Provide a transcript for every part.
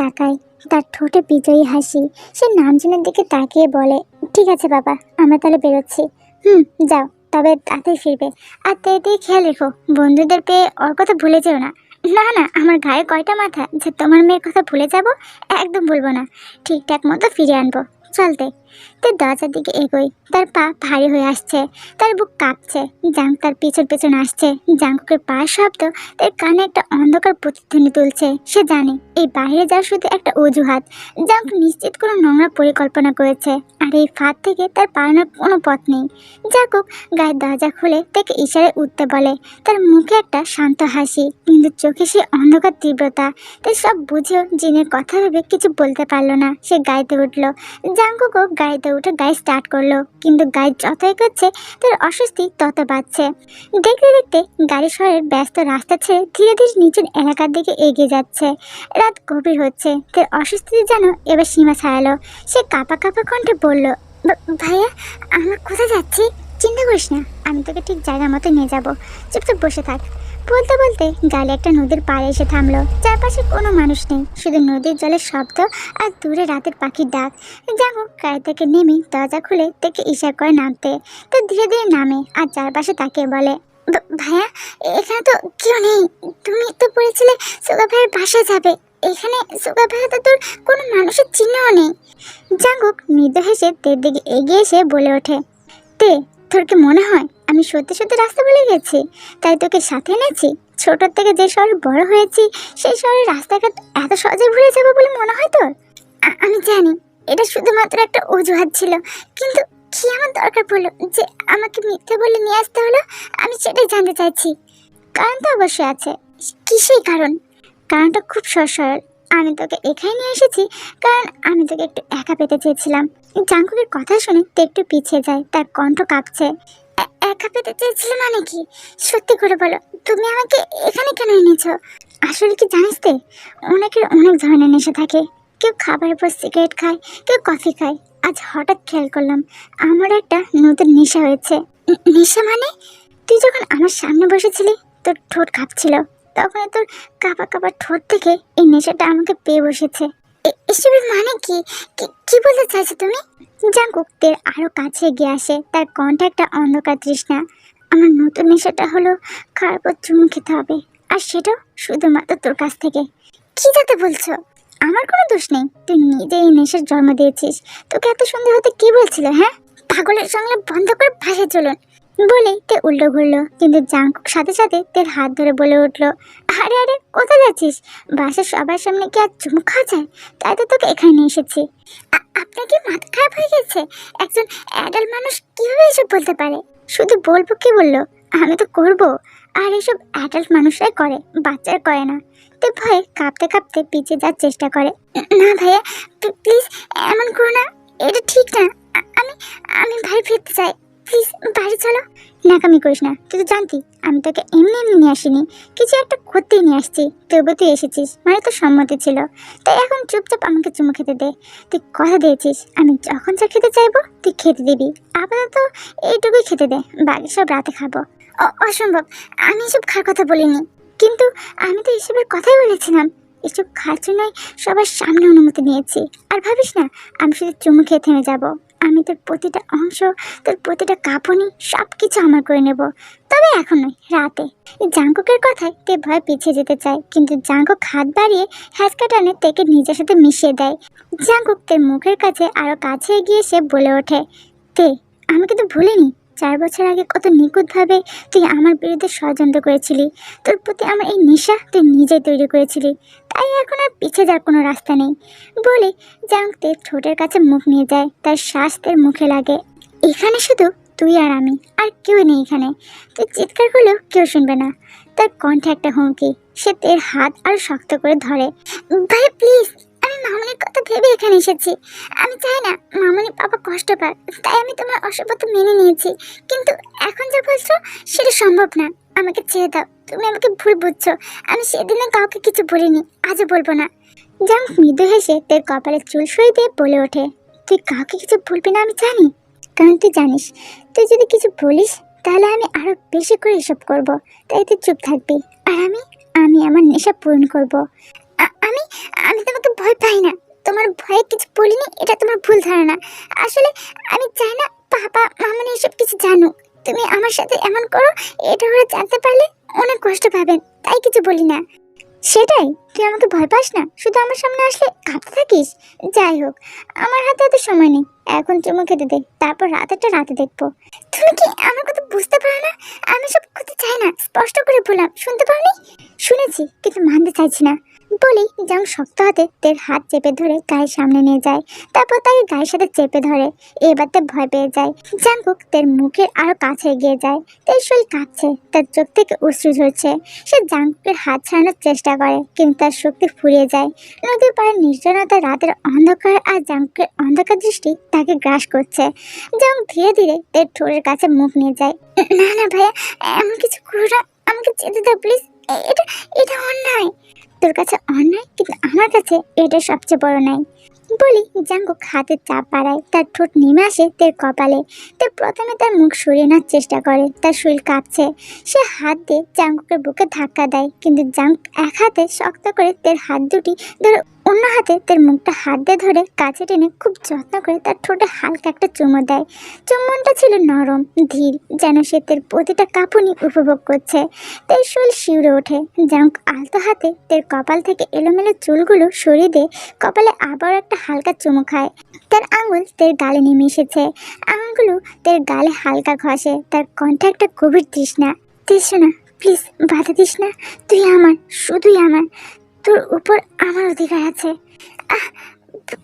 তাকায় তার ঠোঁটে বিজয়ী হাসি। সে নামজনের দিকে তাকিয়ে বলে, ঠিক আছে বাবা, আমরা তাহলে বেরোচ্ছি। হুম, যাও, তবে তাতেই ফিরবে। আর তে দিয়ে খেয়াল রেখো, বন্ধুদের পেয়ে ওর কথা ভুলে যেও না। না না, আমার গায়ে কয়টা মাথা, যে তোমার মেয়ের কথা ভুলে যাব, একদম ভুলবো না। ঠিকঠাক মতো ফিরে আনব। চলতে তে দরজার দিকে এগোই। তার পা ভারী হয়ে আসছে। তার বুক কাঁপছে। জাঙ্ক তার পিছন পেছন আসছে। জাঙ্কুকের পা শব্দ তার কানে একটা অন্ধকার প্রতিধ্বনি তুলছে। সে জানে, এই বাইরে যাওয়ার শুধু একটা অজুহাত। জাঙ্ক নিশ্চিত কোনো নোংরা পরিকল্পনা করেছে। আর এই ফাঁদ থেকে তার পালানোর কোনো পথ নেই। জাকুক গায়ের দরজা খুলে তাকে ইশারায় উঠতে বলে, তার মুখে একটা শান্ত হাসি, কিন্তু চোখে সে অন্ধকার তীব্রতা। তাই সব বুঝেও জিনের কথা ভেবে কিছু বলতে পারল না। সে গাড়িতে উঠল। জাঙ্কুকও গাড়িতে উঠে গাড়ি স্টার্ট করল। কিন্তু গাড়ি যতই করছে তার অস্বস্তি তত বাড়ছে। দেখতে দেখতে গাড়ি শহরের ব্যস্ত রাস্তা ছেড়ে ধীরে ধীরে নিচের এলাকার দিকে এগিয়ে যাচ্ছে। রাত গভীর হচ্ছে। তার অস্বস্তি যেন এবার সীমা ছাড়ালো। সে কাঁপা কাঁপা কণ্ঠে বলল ভাইয়া, আমরা কোথায় যাচ্ছি? চিন্তা করিস না, আমি তোকে ঠিক জায়গা মতো নিয়ে যাব। চুপচাপ বসে থাক। বলতে বলতে গাড়ি একটা নদীর পাড়ে এসে থামলো। চারপাশে কোনো মানুষ নেই, শুধু নদীর জলের শব্দ আর দূরে রাতের পাখির ডাক। যাব গাড়ি থেকে নেমে দরজা খুলে থেকে ইশার করে নামতে। তো ধীরে ধীরে নামে আর চারপাশে তাকিয়ে বলে ভাইয়া, এখানে তো কেউ নেই। তুমি তো বলেছিলে সুগা ভাইয়ের বাসায় যাবে। এখানে সুগা ভাইয়া তো তোর কোনো মানুষের চিহ্নও নেই। জাঙ্গুক মৃদু হেসে তের দিকে এগিয়ে এসে বলে ওঠে, তে, তোর কি মনে হয় আমি সত্যি সত্যি রাস্তা ভুলে গেছি। তাই তোকে সাথে এনেছি। ছোটোর থেকে যে শহরে বড় হয়েছি, সেই শহরের রাস্তাঘাট এত সহজে ভুলে যাব বলে মনে হয় তোর? আমি জানি, এটা শুধুমাত্র একটা অজুহাত ছিল, কিন্তু কি আমার দরকার পড়ল যে আমাকে মিথ্যে বলে নিয়ে আসতে হলো? আমি সেটাই জানতে চাইছি। কারণ তো অবশ্যই আছে। কি সেই কারণ? কারণটা খুব সরল। আমি তোকে এখানে নিয়ে এসেছি, কারণ আমি তোকে একটু একা পেতে চেয়েছিলাম। জাঙ্কুকের কথা শুনে তো একটু পিছিয়ে যায়, তার কণ্ঠ কাঁপছে। একা পেতে চেয়েছিল মানে কি? সত্যি করে বলো, তুমি আমাকে এখানে কেন এনেছো? আসলে কি জানিস তে, অনেকের অনেক ধরনের নেশা থাকে। কেউ খাবারের পর সিগারেট খায়, কেউ কফি খায়। আজ হঠাৎ খেয়াল করলাম, আমার একটা নতুন নেশা হয়েছে। নেশা মানে? তুই যখন আমার সামনে বসেছিলি, তোর ঠোঁট কাঁপছিল। তখন তোর কাঁপা কাঁপা ঠোঁট থেকে এই নেশাটা আমাকে পেয়ে বসেছে। এসবের মানে কি- কি বলতে চাইছো তুমি? জাঙ্কুক গুপ্তের আরও কাছে গিয়ে আসে। তার কণ্ঠে অন্ধকার তৃষ্ণা। আমার নতুন নেশাটা হলো খারাপ চুমু খেতে হবে। আর সেটাও শুধুমাত্র তোর কাছ থেকে। কি যাতে বলছো? আমার কোনো দোষ নেই। তুই নিজে এই নেশার জন্ম দিয়েছিস। তোকে এত সুন্দর হতে কি বলছিল হ্যাঁ? পাগলের সঙ্গে বন্ধ করে ভাসে চলুন। বলে তে উল্টো ঘুরলো। কিন্তু জাঙ্কুক সাথে সাথে তের হাত ধরে বলে উঠল, আরে আরে, কোথায় যাচ্ছিস? বাসার সবার সামনে কি আর চুমু খাওয়া যায়? তাই তো তোকে এখানে নিয়ে এসেছি। আপনার কি মাথা খারাপ হয়ে গেছে? একজন অ্যাডাল্ট মানুষ কীভাবে এসব বলতে পারে? শুধু বলব কি বলল? আমি তো করব। আর এসব অ্যাডাল্ট মানুষরাই করে, বাচ্চারা করে না। তো ভয়ে কাঁপতে কাঁপতে পিছিয়ে যাওয়ার চেষ্টা করে। না ভাইয়া প্লিজ এমন করো না। এটা ঠিক না। আমি আমি ভাই ফিরতে চাই। প্লিজ বাড়ি চলো। নাকামি করিস না। তুই তো জানতি, আমি তোকে এমনি এমনি নিয়ে আসিনি। কিছু একটা করতেই নিয়ে আসছি। তবু তুই এসেছিস মানে তোর সম্মতি ছিল। তাই এখন চুপচাপ আমাকে চুমু খেতে দে। তুই কথা দিয়েছিস, আমি যখন যা খেতে চাইব, তুই খেতে দিবি। আপাতত এইটুকুই খেতে দে, বাকি সব রাতে খাব। অসম্ভব, আমি এসব খাওয়ার কথা বলিনি। কিন্তু আমি তো এসবের কথাই বলেছিলাম। এসব খাওয়ার জন্যই সবার সামনে অনুমতি নিয়েছি। আর ভাবিস না, আমি শুধু চুমু খেয়ে থেমে যাব। আমি তোর প্রতিটা অংশ, তোর প্রতিটা কাঁপনি সব কিছু আমার করে নেব। তবে এখন নয়, রাতে। জাঙ্কুকের কথায় তে ভয় পিছিয়ে যেতে চায়, কিন্তু জাঙ্কুক হাত বাড়িয়ে হ্যাচকা টানে তেকে নিজের সাথে মিশিয়ে দেয়। জাঙ্কুক তের মুখের কাছে আরও কাছে এগিয়ে সে বলে ওঠে, তে, আমি কিন্তু ভুলিনি। চার বছর আগে কত নিখুঁতভাবে তুই আমার বিরুদ্ধে ষড়যন্ত্র করেছিলি। তোর প্রতি আমার এই নেশা তুই নিজেই তৈরি করেছিলি। তাই এখন আর পিছে যাওয়ার কোনো রাস্তা নেই। বলে তের ঠোঁটের কাছে মুখ নিয়ে যায়, তার শ্বাস তের মুখে লাগে। এখানে শুধু তুই আর আমি, আর কেউ নেই এখানে। তুই চিৎকার করলেও কেউ শুনবে না। তার কণ্ঠে একটা হুমকি, সে তের হাত আর শক্ত করে ধরে। ভাই প্লিজ আমি মামনির কথা ভেবে এখানে এসেছি। আমি চাই না মামনি বাবা কষ্ট পাক, তাই আমি তোমার অসভ্যতা মেনে নিয়েছি। কিন্তু এখন যা বলছো, সেটা সম্ভব না। আমাকে ছেড়ে দাও। তুমি আমাকে ভুল বুঝছ। আমি সেদিনে কাউকে কিছু বলিনি, আজও বলব না। জাঙ্ক মৃদু হেসে তের কপালে চুল সই দিয়ে বলে ওঠে, তুই কাউকে কিছু বলবি না, আমি জানি। কারণ তুই জানিস, তুই যদি কিছু বলিস, তাহলে আমি আরও বেশি করে এসব করব। তাই তুই চুপ থাকবি। আর আমি আমি আমার নেশা পূরণ করব। আমি আমি তোমাকে ভয় পাই না। তোমার ভয়ে কিছু বলিনি, এটা তোমার ভুল ধারণা। আসলে আমি চাই না পাপা মামনি এসব কিছু জানুক। তুমি আমার সাথে এমন করো, এটা ওরা জানতে পারলে অনেক কষ্ট পাবেন। তাই কিছু বলি না। সেটাই, তুই আমাকে ভয় পাস না? শুধু আমার সামনে আসলে কাঁপতে থাকিস? যাই হোক, আমার হাতে এত সময় নেই। এখন চুমু খেতে দে, তারপর রাতেরটা রাতে দেখব। তুমি কি আমার কথা বুঝতে পারো না? আমি সব করতে চাই না। স্পষ্ট করে বললাম, শুনতে পাওনি? শুনেছি, কিন্তু মানতে চাইছি না। বলি যেমন শক্ত হাতে তের হাত চেপে ধরে গায়ের সামনে নিয়ে যায়। তারপর তাকে গায়ের সাথে চেপে ধরে। এবার তে ভয় পেয়ে যায়। জাঙ্কুক তের মুখের আরও কাছে এগিয়ে যায়। তের শরীর কাঁপছে, তার চোখ থেকে অশ্রু ঝরছে। সে জাঙ্কুকের হাত ছাড়ানোর চেষ্টা করে, কিন্তু তার শক্তি ফুরিয়ে যায়। নদীর পাড়ে নির্জনতা, রাতের অন্ধকার আর জাঙ্কুকের অন্ধকার দৃষ্টি তাকে গ্রাস করছে। যেমন ধীরে ধীরে তের ঠোঁটের কাছে মুখ নিয়ে যায়। না না ভাইয়া, এমন কিছু করো আমাকে যেতে দাও, প্লিজ। এটা এটা অন্যায়। তোর কাছে অন্যায়? কিন্তু আমার কাছে এটা সবচেয়ে বড় নাই বলি জাঙ্গুক হাতের চাপ বাড়ায়, তার ঠোঁট নেমে আসে তের কপালে। তার প্রথমে তার মুখ সরিয়ে নেওয়ার চেষ্টা করে, তার শরীর কাঁপছে। সে হাত দিয়ে জাঙ্গুকের বুকে ধাক্কা দেয়, কিন্তু জাঙ্ক এক হাতে শক্ত করে তের হাত দুটি ধরে অন্য হাতে তার মুখটা হাত দিয়ে ধরে কাছে টেনে খুব যত্ন করে তার ঠোঁটে হালকা একটা চুমো দেয়। চুম্বনটা ছিল নরম, ধীর, যেন সে তার প্রতিটা কাঁপুনি উপভোগ করছে। তের শরীর শিউরে ওঠে জাঙ্ক আলতো হাতে তার কপাল থেকে এলোমেলো চুলগুলো সরিয়ে দিয়ে কপালে আবার একটা হালকা চুমু খায়। তার আঙুল তের গালে নেমে এসেছে। আঙুলগুলো তের গালে হালকা ঘষে, তার কণ্ঠে একটা গভীর তৃষ্ণা। তৃষ্ণা, প্লিজ বাধা দিস না, তুই আমার, শুধুই আমার। তোর উপর আমার অধিকার আছে।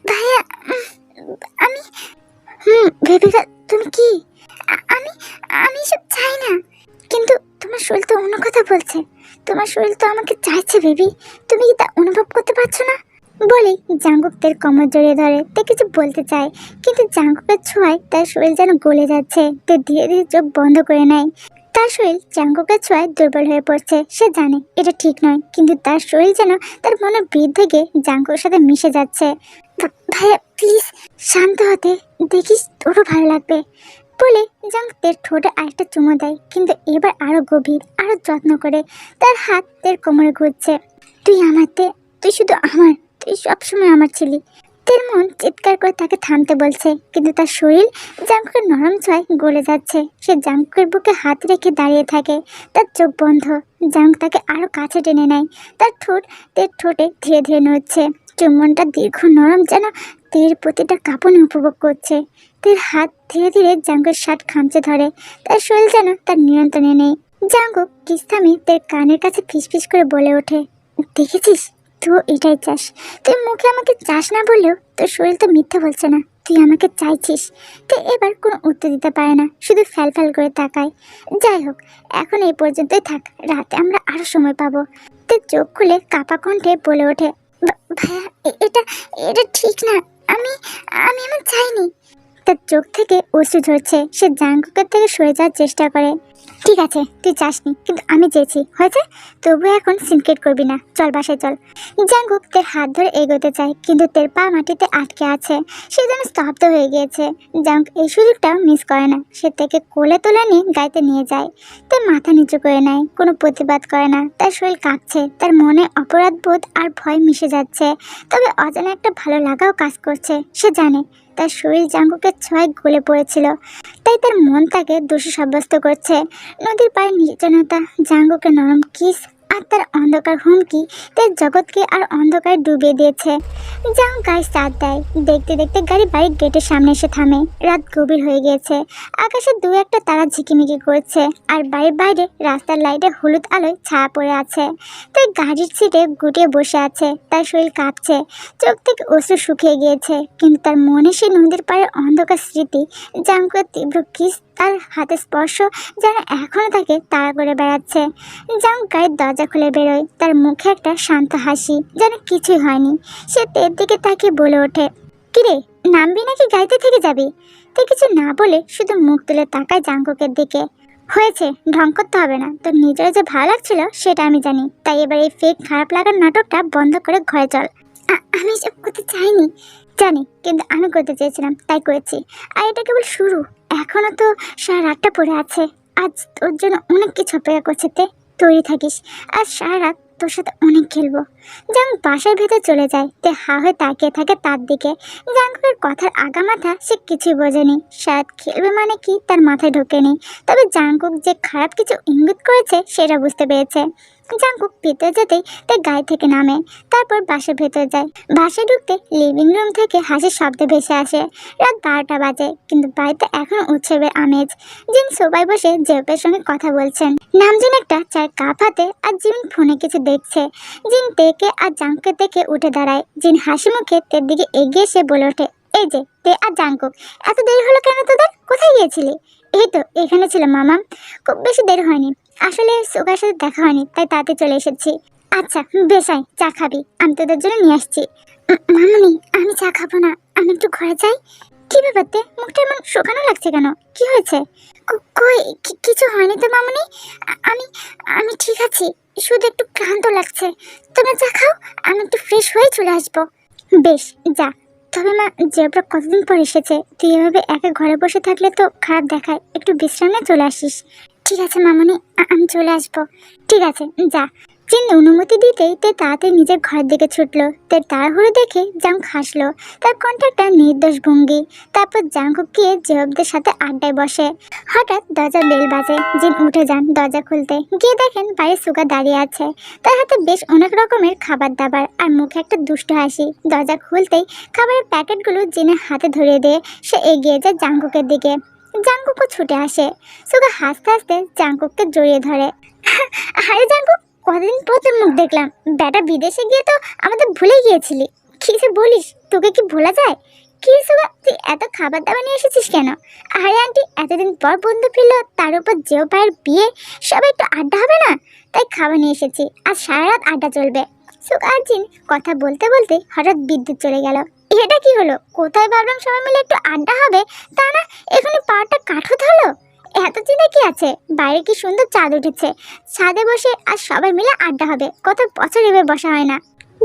ভাইয়া, আমি, হুম বেবিকা তুমি কি? আমি আমি সব চাই না। কিন্তু তোমার শরীর তো অন্য কথা বলছে। তোমার শরীর তো আমাকে চাইছে, বেবি। তুমি কি তা অনুভব করতে পারছ না? বলেই জাঙ্গুকদের কমর জড়িয়ে ধরে। তে কিছু বলতে চায়, কিন্তু জাঙ্গুকের ছোঁয়ায় তার শরীর যেন গলে যাচ্ছে। তো ধীরে ধীরে চোখ বন্ধ করে নেয়। তার শরীর জাঙ্গুকের ছোঁয়ায় দুর্বল হয়ে পড়ছে, সে জানে এটা ঠিক নয়, কিন্তু তার শরীর যেন তার মনের বৃদ্ধ থেকে জাঙ্কুর সাথে মিশে যাচ্ছে। ভাইয়া, প্লিজ, শান্ত হতে, দেখিস তোরও ভালো লাগবে। বলে জাঙ্ক তের ঠোঁটে আরেকটা চুমো দেয়, কিন্তু এবার আরও গভীর, আরও যত্ন করে তার হাত তের কোমরে ঘুরছে। তুই আমার তে, তুই শুধু আমার, তুই সবসময় আমার ছিলি। তের মন চিৎকার করে তাকে থামতে বলছে, কিন্তু তার শরীর জাঙ্কুকের নরম ছয় গলে যাচ্ছে। সে জাঙ্কুকের বুকে হাত রেখে দাঁড়িয়ে থাকে। তার চোখ বন্ধ। জাঙ্ক তাকে আরও কাছে টেনে নেয়। তার ঠোঁট তের ঠোঁটে ধীরে ধীরে নড়ছে। চুম্বনটা দীর্ঘ নরম যেন তের প্রতিটা কাঁপনে উপভোগ করছে। তের হাত ধীরে ধীরে জাঙ্গুর শার্ট খামচে ধরে। তার শরীর যেন তার নিয়ন্ত্রণে নেই। জাঙ্গু কিস্তামি তের কানের কাছে ফিসফিস করে বলে ওঠে, দেখেছিস? তুই এটাই চাস তুই মুখে আমাকে চাস না বললেও তোর শরীর তো মিথ্যে বলছে না। তুই আমাকে চাইছিস। তো এবার কোনো উত্তর দিতে পারে না, শুধু ফ্যাল ফ্যাল করে তাকায়। যাই হোক, এখন এই পর্যন্তই থাক, রাতে আমরা আরও সময় পাবো। তো চোখ খুলে কাপা কণ্ঠে বলে ওঠে ভাইয়া এটা এটা ঠিক না, আমি আমি এমন চাইনি। তার চোখ থেকে অশ্রু ঝরছে, সে জাঙ্কুকের থেকে সরে যাওয়ার চেষ্টা করে। ঠিক আছে, তুই চাসনি কিন্তু আমি চেয়েছি হয়েছে? তবু এখন সিনক্রেট করবি না, চল বাসায় চল। জাঙ্কুক তের হাত ধরে এগোতে চায়, কিন্তু তের পা মাটিতে আটকে আছে, সে যেন স্তব্ধ হয়ে গিয়েছে। জাঙ্ক এই সুযোগটাও মিস করে না, সে থেকে কোলে তোলে নিয়ে গাইতে নিয়ে যায়। তার মাথা নিচু করে নেয়, কোনো প্রতিবাদ করে না, তার শরীর কাঁপছে, তার মনে অপরাধ বোধ আর ভয় মিশে যাচ্ছে, তবে অজানা একটা ভালো লাগাও কাজ করছে, সে জানে তার শরীর জাঙ্গুকে ছয় গলে পড়েছিল। তাই তার মন তাকে দোষী সাব্যস্ত করছে। নদীর পায়ে নির্জনতা জাঙ্গুকে নরম কিস আর তার অন্ধকার হুমকি তার জগৎকে আর অন্ধকার ডুবিয়ে দিয়েছে। জাং গায়ে চাঁদ দেয়। দেখতে দেখতে গাড়ি বাড়ির গেটের সামনে এসে থামে। রাত গভীর হয়ে গিয়েছে। আকাশে দু একটা তারা ঝিকিমিকি করছে আর বাড়ির বাইরে রাস্তার লাইটে হলুদ আলোয় ছায়া পড়ে আছে। তাই গাড়ির সিটে গুটিয়ে বসে আছে। তার শরীর কাঁপছে। চোখ থেকে অশ্রু শুকিয়ে গিয়েছে। কিন্তু তার মনে সেই নদীর পাড়ের অন্ধকার স্মৃতি জাঙ্কুয়ের তীব্র কিস তার হাতে স্পর্শ যেন এখনও তাকে তাড়া করে বেড়াচ্ছে। জাং গায়ের দরজা খুলে বেরোয়। তার মুখে একটা শান্ত হাসি, যেন কিছুই হয়নি। সে তের দিকে তাকিয়ে বলে ওঠে, কিরে, নামবি নাকি? গাড়িতে থেকে যাবি? তে কিছু না বলে শুধু মুখ তুলে তাকায় জাঙ্কুকের দিকে। হয়েছে, ঢং করতে হবে না। তোর নিজের যে ভালো লাগছিল, সেটা আমি জানি। তাই এবার এই ফেক খারাপ লাগার নাটকটা বন্ধ করে ঘরে চল। আমি সব করতে চাইনি। জানি, কিন্তু আমি করতে চেয়েছিলাম, তাই করেছি। আর এটা কেবল শুরু। এখনও তো সারা রাতটা পড়ে আছে। আজ তোর জন্য অনেক কিছু অপেক্ষা করছে তে। তৈরি থাকিস। আজ সারা রাত তোর সাথে অনেক খেলব। জাঙ্ক বাসার ভেতর চলে যায়। তে হা হয়ে তাকিয়ে থাকে তার দিকে। জাঙ্কুকের কথার আগা মাথা সে কিছুই বোঝেনি। শায়দ খেলবে মানে কি তার মাথায় ঢোকেনি। তবে জাঙ্কুক যে খারাপ কিছু ইঙ্গিত করেছে, সেটা বুঝতে পেরেছে। জাঙ্কুক ভিতরে যেতেই তার গায়ে থেকে নামে, তারপর বাসের ভেতর যায়। বাসে ঢুকতে লিভিং রুম থেকে হাসির শব্দ ভেসে আসে। রাত বারোটা বাজে, কিন্তু বাড়িতে এখন উৎসবের আমেজ। জিন সবাই বসে জেপের সঙ্গে কথা বলছেন। নামজিন একটা, চায়ের কাপ হাতে, আর জিন ফোনে কিছু দেখছে। জিন তেকে আর জাঙ্কুকে দেখে উঠে দাঁড়ায়। জিন হাসি মুখে তের দিকে এগিয়ে এসে বলে ওঠে, এই যে, তে আর জাঙ্কুক, এত দেরি হলো কেন তোদের? কোথায় গিয়েছিলি? এই তো, এখানে ছিল মামা খুব বেশি দেরি হয়নি। আসলে সুগার সাথে দেখা হয়নি, তাই তাতে চলে এসেছি। আচ্ছা বেশ চা খাবি। আমি তোদের জন্য নিয়ে আসছি। মামনি, আমি চা খাব না। আমি একটু ঘরে যাই। কি ব্যাপার তে? মুখটা এমন শুকানো লাগছে কেন? কি হয়েছে? কই কিছু হয়নি তো মামনি? আমি আমি ঠিক আছি। শুধু একটু ক্লান্ত লাগছে। তোমরা চা খাও, আমি একটু ফ্রেশ হয়ে চলে আসব। বেশ, যা। তবে মা জেব্রা কতদিন পর এসেছে? তুই এভাবে একা ঘরে বসে থাকলে তো খারাপ দেখায়। একটু বিশ্রামে চলে আসিস। ঠিক আছে মামনি আমি চলে আসব। ঠিক আছে যা। চিন অনুমতি দিতেই তে তাড়াতাড়ি নিজের ঘরের দিকে ছুটলো। তে তাড়াহুড়ো দেখে জাঙ্ক হাসলো। তার কণ্ঠটা নির্দোষ ভঙ্গি। তারপর জাঙ্কুক গিয়ে জেবদের সাথে আড্ডায় বসে। হঠাৎ দরজা বেল বাজে। জিন উঠে যান দরজা খুলতে। গিয়ে দেখেন বাইরে সুগা দাঁড়িয়ে আছে। তার হাতে বেশ অনেক রকমের খাবার দাবার আর মুখে একটা দুষ্ট হাসি। দরজা খুলতেই খাবারের প্যাকেটগুলো জিনের হাতে ধরিয়ে দিয়ে সে এগিয়ে যায় জাঙ্কুকের দিকে। জাঙ্কুকও ছুটে আসে। সুগা হাসতে হাসতে জাঙ্কুককে জড়িয়ে ধরে। আরে জাঙ্কুক কতদিন পর তোর মুখ দেখলাম। বেটা বিদেশে গিয়ে তো আমাদের ভুলে গিয়েছিলি। কি যে বলিস, তোকে কি ভোলা যায়? কি সুগা, তুই এত খাবার দাবার নিয়ে এসেছিস কেন? আরে আন্টি, এতদিন পর বন্ধু ফিরলো, তার উপর যেও পায়ের বিয়ে, সবাই একটু আড্ডা হবে না? তাই খাবার নিয়ে এসেছি, আর সারা রাত আড্ডা চলবে। সুগা আর জিন কথা বলতে বলতে হঠাৎ বিদ্যুৎ চলে গেল। এটা কি হলো? কোথায় ভাবলাম সবাই মিলে একটু আড্ডা হবে? তা না, এখানে পাওয়ারটা কাঠ হতে হলো? এত চিন্তা কি আছে? বাইরে কি সুন্দর চাঁদ উঠেছে। ছাদে বসে আর সবাই মিলে আড্ডা হবে। কত বছর এভাবে বসা হয় না।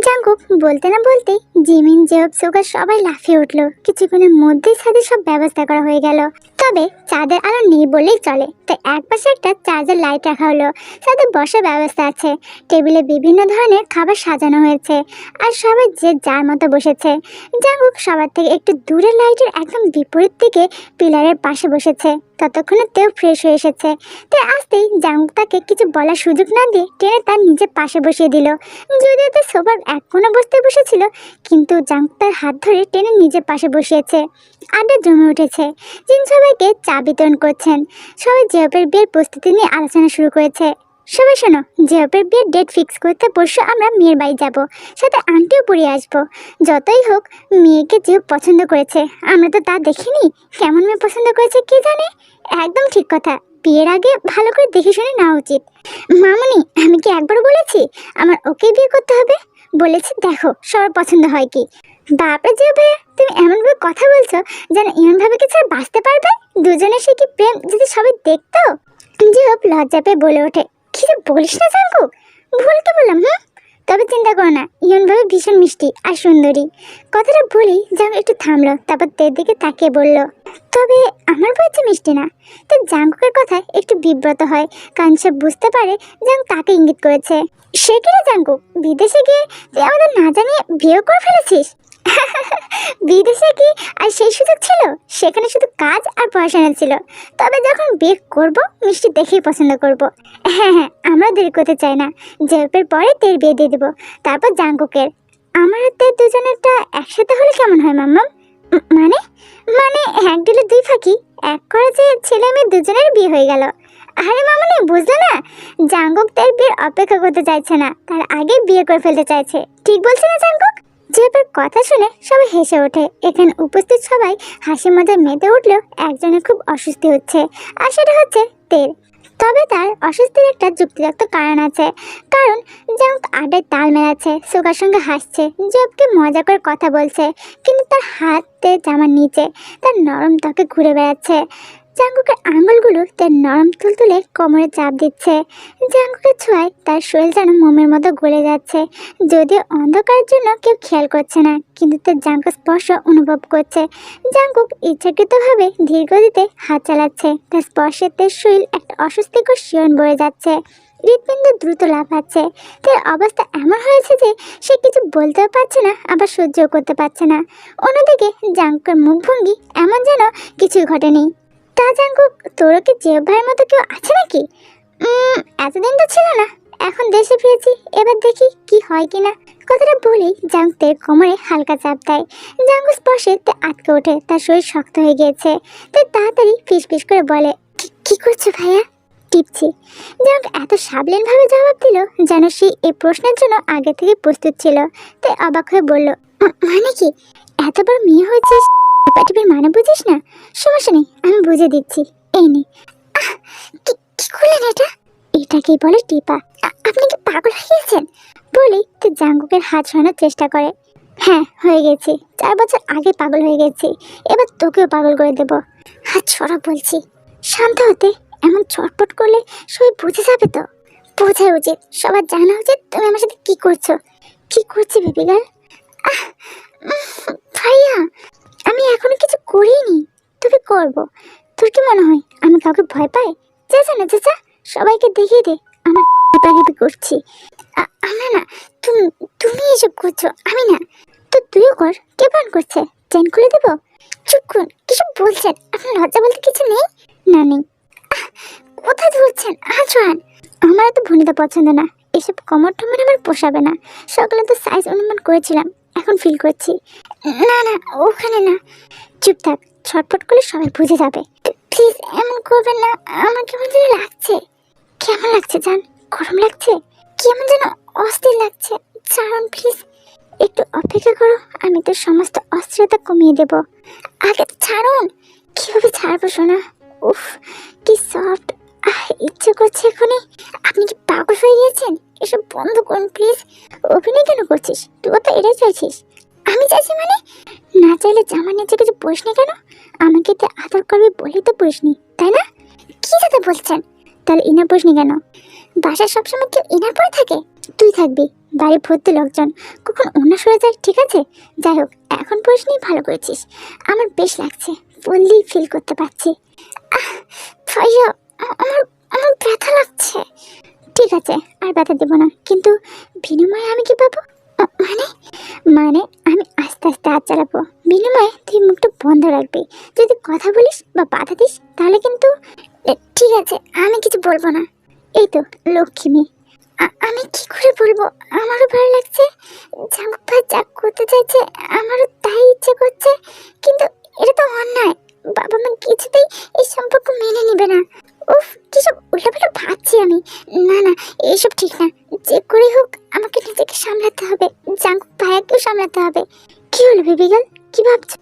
জাঙ্কুক, বলতে না বলতে জিমিন জেব সুগার সবাই লাফিয়ে উঠল। কিছুক্ষণের মধ্যেই ছাদের সব ব্যবস্থা করা হয়ে গেল। তবে চাঁদের আলো নেই বললেই চলে। তাই এক পাশে একটা চার্জার লাইট রাখা হলো, সাথে বসার ব্যবস্থা আছে। টেবিলে বিভিন্ন ধরনের খাবার সাজানো হয়েছে, আর সবাই যে যার মতো বসেছে। জাঙ্কুক সবার থেকে একটু দূরে লাইটের একদম বিপরীত দিকে পিলারের পাশে বসেছে। ততক্ষণে তেও ফ্রেশ হয়ে এসেছে। তাই আসতেই জাঙ্কুক তাকে কিছু বলার সুযোগ না দিয়ে টেনে তার নিজের পাশে বসিয়ে দিল। যদিও তার সোফার এক কোণে বসতে বসেছিল, কিন্তু জাঙ্কুক তার হাত ধরে টেনে নিজের পাশে বসিয়েছে। আড্ডা জমে উঠেছে। জিন সবাইকে চা বিতরণ করছেন। সবাই জেপের বিয়ের প্রস্তুতি নিয়ে আলোচনা শুরু করেছে। সবাই শোনো জেপের বিয়ের ডেট ফিক্স করতে পরশু আমরা মেয়ের বাড়ি যাব। সাথে আন্টিও পড়ে আসব। যতই হোক, মেয়েকে যে পছন্দ করেছে। আমরা তো তা দেখিনি। কেমন মেয়ে পছন্দ করেছে কে জানে? একদম ঠিক কথা। বিয়ের আগে ভালো করে দেখে শুনে নেওয়া উচিত। মামনি, আমি কি একবার বলেছি? আমার ওকে বিয়ে করতে হবে? বলেছি, দেখো, সবার পছন্দ হয় কি। বাপরে যে ভাইয়া, তুমি এমনভাবে কথা বলছো যেন এমনভাবে কি ছাড়া বাঁচতে পারবে? দুজনে সে কি প্রেম যদি সবাই দেখতো? জিহব লজ্জা পেয়ে বলে ওঠে, কি যে বলিস না জাঙ্কু ভুল তো বললাম, হুম? তবে চিন্তা করো না ইয়নভাবে ভীষণ মিষ্টি আর সুন্দরী। কথাটা বলেই জাম একটু থামলো, তারপর তের দিকে তাকিয়ে বলল, তবে আমার বলছে মিষ্টি না? তো জাঙ্কুকের কথায় একটু বিব্রত হয়, কারণ সে বুঝতে পারে জাঙ্ক তাকে ইঙ্গিত করেছে। সে কি রে জাঙ্কুক বিদেশে গিয়ে তুই আমাদের না জানিয়ে বিয়ে করে ফেলেছিস? বিদেশে কি আর সেই সুযোগ ছিল? সেখানে শুধু কাজ আর পড়াশোনা ছিল। তবে যখন বিয়ে করব, মিষ্টি দেখেই পছন্দ করব। হ্যাঁ হ্যাঁ আমরা দেরি করতে চাই না। জেপের পরে তের বিয়ে দিয়ে দেবো, তারপর জাঙ্কুকের। আমার তের দুজনেরটা একসাথে হলে কেমন হয়, মাম্মা? মানে? মানে এক দিলে দুই ফাঁকি, এক করে যে ছেলে মেয়ে দুজনের বিয়ে হয়ে গেল। আরে মামনি, বুঝলে না? জাঙ্গুক তার বিয়ের অপেক্ষা করতে চাইছে না, তার আগে বিয়ে করে ফেলতে চাইছে। ঠিক বলছে না জাঙ্গুক জেপের কথা শুনে সবাই হেসে ওঠে। এখানে উপস্থিত সবাই হাসি মজায় মেতে উঠলেও একজনের খুব অস্বস্তি হচ্ছে, আর সেটা হচ্ছে তেল। তবে তার অস্বস্তির একটা যুক্তিযুক্ত কারণ আছে। কারণ যেমন আডের তাল মেলাচ্ছে সুগার সঙ্গে হাসছে, জবকে মজা করে কথা বলছে, কিন্তু তার হাতে জামার নিচে, তার নরম ত্বকে ঘুরে বেড়াচ্ছে। জাঙ্কুকের আঙুলগুলো তার নরম তুলতুলে কোমরে চাপ দিচ্ছে। জাঙ্কুকের ছোঁয়ায় তার শরীর যেন মোমের মতো গলে যাচ্ছে। যদিও অন্ধকারের জন্য কেউ খেয়াল করছে না, কিন্তু তার জাঙ্কুক স্পর্শ অনুভব করছে। জাঙ্কুক ইচ্ছাকৃতভাবে ধীর গতিতে হাত চালাচ্ছে। তার স্পর্শে তার শরীর একটা অস্বস্তিকর শিয়ন বয়ে যাচ্ছে। হৃৎপিণ্ড দ্রুত লাফাচ্ছে। তার অবস্থা এমন হয়েছে যে সে কিছু বলতেও পারছে না, আবার সহ্যও করতে পারছে না। অন্যদিকে জাঙ্কুকের মুখভঙ্গি এমন যেন কিছুই ঘটেনি। তা জাঙ্কুক তোরও কি জেব ভাইয়ের মতো কেউ আছে নাকি? এতদিন তো ছিল না, এখন দেশে ফিরেছি, এবার দেখি কি হয় কিনা। কথাটা বলেই জাঙ্কুতের কোমরে হালকা চাপ দেয়। জাঙ্কু স্পর্শে তে আটকে ওঠে, তার শরীর শক্ত হয়ে গিয়েছে। তাই তাড়াতাড়ি ফিস ফিস করে বলে, "কি- করছ ভাইয়া? টিপছি। জাঙ্ক এত সাবলীনভাবে জবাব দিল যেন সে এই প্রশ্নের জন্য আগে থেকে প্রস্তুত ছিল। তাই অবাক হয়ে বলল মানে কি? এত বড় মেয়ে হয়েছিস? টিপির মানে বুঝিস না? সমস্যা নেই, আমি বুঝে দিচ্ছি। এই নে। কি করলেন এটা? এটাকেই বলে টিপা। আপনি কি পাগল হয়ে গেছেন? বলেই তো জাঙ্গুকের হাত সরানোর চেষ্টা করে। হ্যাঁ হয়ে গেছি। চার বছর আগে পাগল হয়ে গেছি। এবার তোকেও পাগল করে দেব। হাত সরা বলছি। শান্ত হতে এমন চটপট করলে সবাই বুঝে যাবে তো। বোঝা উচিত। সবার জানা উচিত তুমি আমার সাথে কি করছ। কি করছি, বেবি গার্ল? ভাইয়া। আমি এখনও কিছু করিনি। তবে করব। তোর কি মনে হয় আমি কাউকে ভয় পাই? চেঁচা না চেঁচা সবাইকে দেখিয়ে দে, আমার হেপি করছি। আমরা না, তুমি তুমি এসব করছ, আমি না। তো তুইও কর, কে পান করছে? চেন খুলে দেবো? চুপ করুন কিছু বলছেন? আপনার লজ্জা বলতে কিছু নেই? না, নেই। কোথায় ধরছেন? আজওয়ান আমার তো ভনিতা পছন্দ না। এসব কমর টমর আমার পোষাবে না। সকালে তো সাইজ অনুমান করেছিলাম। এখন ফিল করছি। না না, ওখানে না। চুপ থাক, ছটফট করলে সবাই বুঝে যাবে। প্লিজ এমন করবেন না। আমার কেমন যেন লাগছে। কেমন লাগছে জান? গরম লাগছে? কেমন যেন অস্থির লাগছে। ছাড়ুন প্লিজ একটু অপেক্ষা করো। আমি তো সমস্ত অস্থিরতা কমিয়ে দেব। আগে ছাড়ুন। কীভাবে ছাড়বো শোনা উফ, কি সফট ইচ্ছে করছে এখনই। আপনি কি পাগল হয়ে গিয়েছেন? এসব বন্ধ করুন প্লিজ অভিনয় কেন করছিস? তুইও তো এটাই চাইছিস আমি চাইছি মানে? না চাইলে জামা নিচে কিছু পড়িসনি কেন? আমাকে তো আদর করবি বলেই তো পড়িসনি তাই না? কি যাতে বলছেন? তাহলে ইনা পড়িসনি কেন? বাসায় সবসময় কেউ ইনার পরে থাকে? তুই থাকবি বাড়ি ভর্তি লোকজন। কখন অন্য সরে যায় ঠিক আছে? যাই হোক এখন পড়িসনি ভালো করেছিস। আমার বেশ লাগছে বললেই ফিল করতে পারছি। আহ, আমার আমার ব্যথা লাগছে। ঠিক আছে, আর ব্যথা দেবো না। কিন্তু বিনিময়ে আমি কি পাবো? মানে? মানে আমি আস্তে আস্তে হাত চালাবো। বিনিময়ে তুই মুখটা বন্ধ রাখবি। যদি কথা বলিস বা বাধা দিস, তাহলে কিন্তু ঠিক আছে, আমি কিছু বলব না। এই তো, লক্ষ্মী মেয়ে। আমি কি করে বলব? আমারও ভালো লাগছে। জাঙ্কুক ভাই করতে চাইছে, আমারও তাই ইচ্ছে করছে। কিন্তু এটা তো অন্যায়। বাবা মা কিছুতেই এই সম্পর্ক মেনে নিবে না। উফ, কিসব উল্টাপাল্টা ভাবছি আমি। না না, এইসব ঠিক না। যে করে হোক, আমাকে নিজেকে সামলাতে হবে। জাঙ্কুক ভাইয়াকেও সামলাতে হবে। কি হলো, বেবিগাল? কি ভাবছ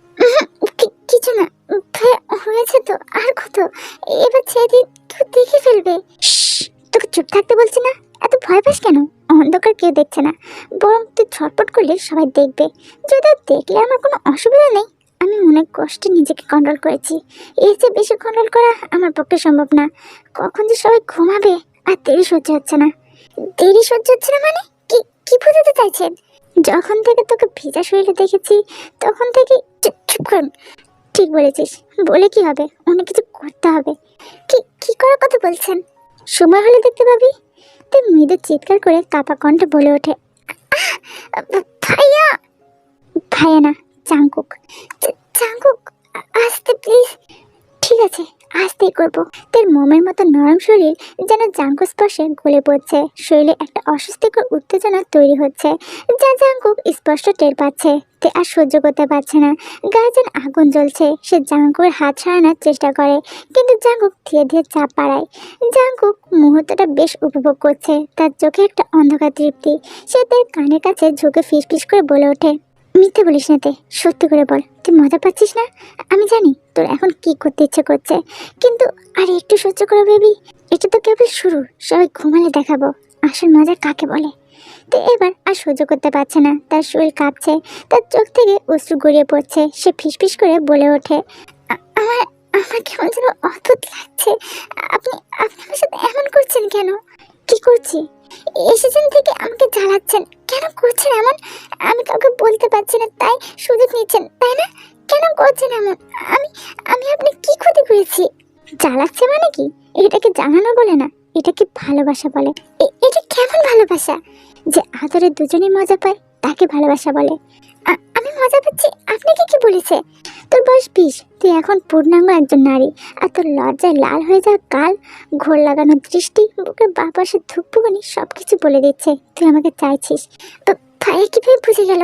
কিছু না। ভাইয়া হয়েছে তো, আর কত? এবার ছেড়ে দিই তুই দেখে ফেলবে। তোকে চুপ থাকতে বলছি না? এত ভয় পাস কেন? অন্ধকার কেউ দেখছে না। বরং তুই ছটপট করলে সবাই দেখবে। যদি দেখলে আমার কোনো অসুবিধা নেই আমি অনেক কষ্টে নিজেকে কন্ট্রোল করেছি। এর চেয়ে বেশি কন্ট্রোল করা আমার পক্ষে সম্ভব না। কখন যে সবাই ঘুমাবে আর দেরি সহ্য হচ্ছে না। দেরি সহ্য হচ্ছে না মানে? কি কি বোঝাতে চাইছেন? যখন থেকে তোকে ভিজা শরীরে দেখেছি, তখন থেকে চুপ ঠিক বলেছিস। বলে কি হবে? অনেক কিছু করতে হবে। কি কি করার কথা বলছেন? সময় হলে দেখতে পাবি। তুই মৃদু চিৎকার করে কাপা কণ্ঠে বলে ওঠে ভাইয়া! ভাইয়া না। চাঙ্কুক চাঙ্কুক আসতে প্লিজ ঠিক আছে, আস্তেই করব। তার মোমের মতো নরম শরীর যেন জাঙ্কু স্পর্শে গলে পড়ছে। শরীরে একটা অস্বস্তিকর উত্তেজনা তৈরি হচ্ছে, যা জাঙ্কুক স্পষ্ট টের পাচ্ছে। তে আর সহ্য করতে পারছে না। গায়ে যেন আগুন জ্বলছে। সে জাঙ্কুর হাত ছাড়ানোর চেষ্টা করে, কিন্তু জাঙ্কুক ধীরে ধীরে চাপ বাড়ায়। জাঙ্কুক মুহূর্তটা বেশ উপভোগ করছে। তার চোখে একটা অন্ধকার তৃপ্তি। সে তার কানের কাছে ঝুঁকে ফিস ফিস করে বলে ওঠে মিথ্যে বলিস না তে, সত্যি করে বল। তুই মজা পাচ্ছিস না? আমি জানি তোর এখন কি করতে ইচ্ছে করছে। কিন্তু আর একটু সহ্য করে, বেবি। এটা তো কেবল শুরু। সবাই ঘুমালে দেখাবো। আসল মজা কাকে বলে? তো এবার আর সহ্য করতে পারছে না। তার শরীর কাঁপছে। তার চোখ থেকে অশ্রু গড়িয়ে পড়ছে। সে ফিসফিস করে বলে ওঠে আমার আমার কেমন যেন অদ্ভুত লাগছে। আপনি আপনি আমার সাথে এমন করছেন কেন? কি করছি? এসেছেন থেকে আমাকে জ্বালাচ্ছেন। কেন করছেন এমন? আমি কাউকে বলতে পারছি না, তাই সুযোগ নিচ্ছেন, তাই না? কেন করছেন এমন? আমি আমি আপনি কি ক্ষতি করেছি? জ্বালাচ্ছে মানে কি? এটাকে জানানো বলে না? এটাকে ভালোবাসা বলে? এটা কেমন ভালোবাসা? যে আদরে দুজনেই মজা পায়, তাকে ভালোবাসা বলে। মজা পাচ্ছি? আপনাকে কি বলেছে? তোর বয়স বিশ, তুই এখন পূর্ণাঙ্গ একজন নারী। আর তোর লজ্জায় লাল হয়ে যাওয়া কাল, ঘোর লাগানো দৃষ্টি বুকের বা পাশে ধুকপুকুনি সব কিছু বলে দিচ্ছে। তুই আমাকে চাইছিস। তো ভাইয়া কীভাবে বুঝে গেল?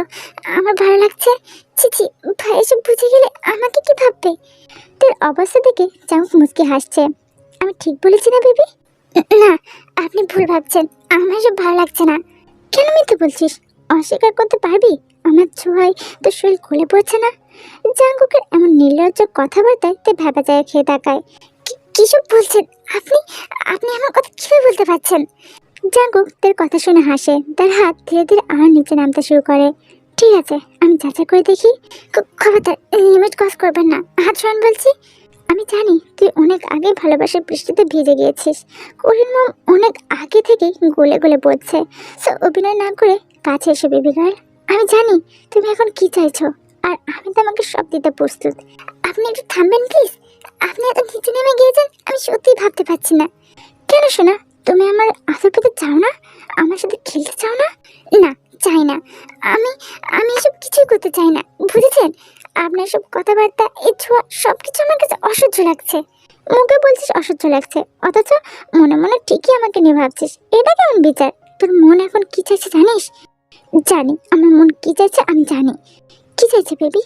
আমার ভালো লাগছে? চিচি ভাই এসব বুঝে গেলে আমাকে কি ভাববে? তোর অবস্থা দেখে চামুক মুচকি হাসছে। আমি ঠিক বলেছি না, বেবি? না, আপনি ভুল ভাবছেন। আমার সব ভালো লাগছে না। কেন মিথ্যে বলছিস? অস্বীকার করতে পারবি? আমার ছোঁয়ায় তোর শরীর খুলে পড়ছে না। জাঙ্গুকের এমন নির্লজ্জ কথাবার্তায় তে ভেবা যায় খেয়ে তাকায়। কিসব বলছেন? আপনি আপনি আমার কথা কীভাবে বলতে পারছেন? জাঙ্গুক তার কথা শুনে হাসে। তার হাত ধীরে ধীরে আর নিচে নামতে শুরু করে। ঠিক আছে, আমি যাচাই করে দেখি। খবরদার লিমিট ক্রস করবেন না। হাত সরান বলছি। আমি জানি তুই অনেক আগে ভালোবাসার বৃষ্টিতে ভিজে গিয়েছিস। করির মম অনেক আগে থেকেই গলে গলে পড়ছে। সো অভিনয় না করে কাছে এসে বেবি গার্ল। আমি জানি তুমি এখন কি চাইছো, আর আমি তোমাকে সব দিতে প্রস্তুত। আপনি একটু থামবেন প্লিজ আপনি এত নিচে নেমে গিয়েছেন, আমি সত্যিই ভাবতে পারছি না। কেন শোনা তুমি আমার আদর পেতে চাও না? আমার সাথে খেলতে চাও না? না, চাই না। আমি আমি এসব কিছুই করতে চাই না, বুঝেছেন? আপনার সব কথাবার্তা, এই ছোঁয়া সব কিছু আমার কাছে অসহ্য লাগছে। মুখে বলছিস অসহ্য লাগছে, অথচ মনে মনে ঠিকই আমাকে নিয়ে ভাবছিস। এটা কেমন বিচার? তোর মন এখন কি চাইছে জানিস? জানি আমার মন কি চাইছে আমি জানি। কি চাইছে বেবি?